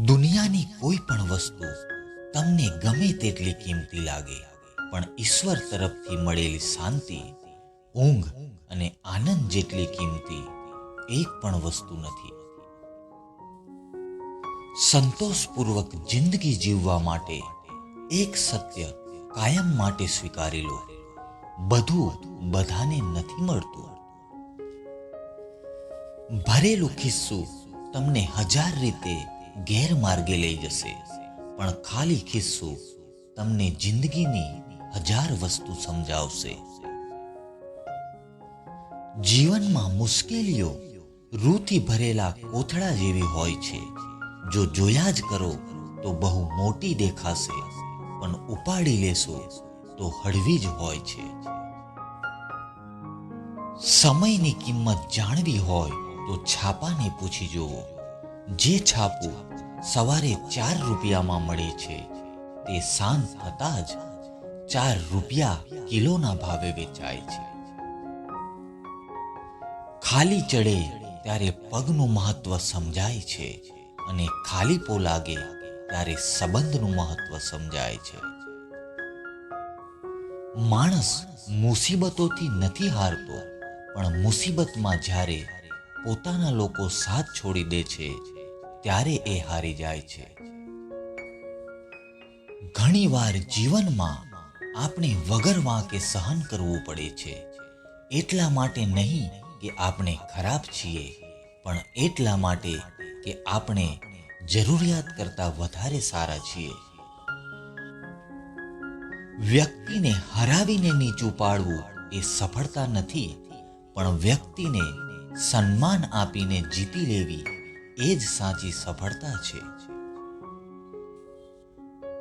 દુનિયાની કોઈ પણ વસ્તુ તમને ગમે તેટલી કિંમતી લાગે, પણ ઈશ્વર તરફથી મળેલી શાંતિ, ઊંઘ અને આનંદ જેટલી કિંમતી એક પણ વસ્તુ નથી. સંતોષપૂર્વક જિંદગી જીવવા માટે એક સત્ય કાયમ માટે સ્વીકારી લો બધું બધાને નથી મળતું. ભરેલું ખિસ્સું તમને હજાર રીતે ગેરમાર્ગે લઈ જશે. પણ ખાલી ખિસ્સું તમને જિંદગીની હજાર વસ્તુ સમજાવશે. જીવનમાં મુશ્કેલીઓ રૂથી ભરેલા કોથળા જેવી હોય છે. જો જોયા જ કરો તો બહુ મોટી દેખાશે, પણ ઉપાડી લેશો તો હળવી જ હોય છે. સમયની કિંમત જાણવી હોય તો છાપાને પૂછી જુઓ. જે છાપું સવારે ચાર રૂપિયામાં મળે છે, તે સાંજ થતાં જ ચાર રૂપિયા કિલોના ભાવે વેચાય છે. ખાલી ચડે ત્યારે પગનું મહત્વ સમજાય છે અને ખાલીપો લાગે ત્યારે સંબંધનું મહત્વ સમજાય છે. માણસ મુસીબતોથી નથી હારતો, પણ મુસીબતમાં જ્યારે પોતાના લોકો સાથ છોડી દે છે, ત્યારે એ હારી જાય છે. ઘણીવાર જીવનમાં આપણે વગર વાંકે સહન કરવું પડે છે. એટલા માટે નહીં કે આપણે ખરાબ છીએ, પણ એટલા માટે કે આપણે જરૂરિયાત કરતાં વધારે સારા છીએ. વ્યક્તિને હરાવીને નીચું પાડવું એ સફળતા નથી, પણ વ્યક્તિને સન્માન આપીને જીતી લેવી એ જ સાચી સફળતા છે.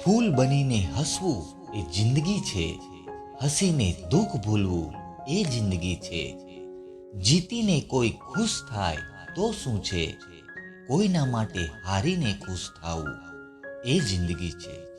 ફૂલ બનીને હસવું એ જિંદગી છે. હસીને દુઃખ ભૂલવું એ જિંદગી છે. જીતીને કોઈ ખુશ થાય તો શું છે? કોઈના માટે હારીને ખુશ થવું એ જિંદગી છે.